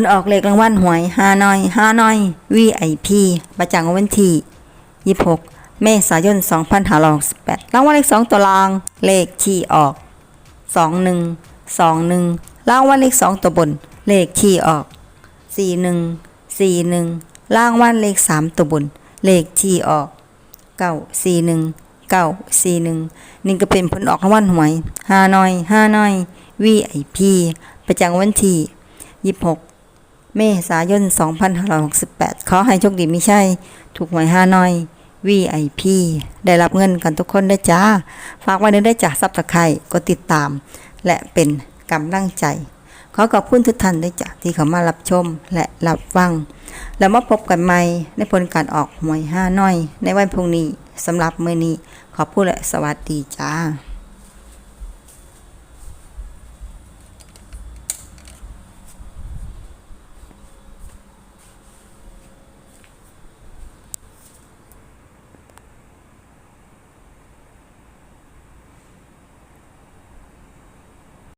ลออกเลขรางวัลหวยฮานอยฮานอย VIP ประจำวันที่ 26 เมษายน 2568รางวัลเลข 2 ตัวรางเลขที่ออก 21 21รางวัลเลข 2 ตัวบน เลขที่ออก 41 41รางวัลเลข 3 ตัวบน เลขที่ออก941 941นี่ก็เป็นผลออกรางวัลหวยฮานอยฮานอย VIP ประจำวันที่ 26 เมษายน 2568 ขอให้โชคดีไม่ใช่ ถูกหวยฮาน้อย VIP ได้รับเงินกันทุกคนได้จ้า ฝากไว้ในได้จ้าซับตะไคร่กดติดตาม และเป็นกำลังใจ ขอขอบคุณทุกท่านด้วยจ้ะที่เข้ามารับชมและรับฟัง แล้วมาพบกันใหม่ในผลการออกหวยห้าน้อย ในวันพรุ่งนี้สำหรับมื้อนี้ขอบคุณและสวัสดีจ้า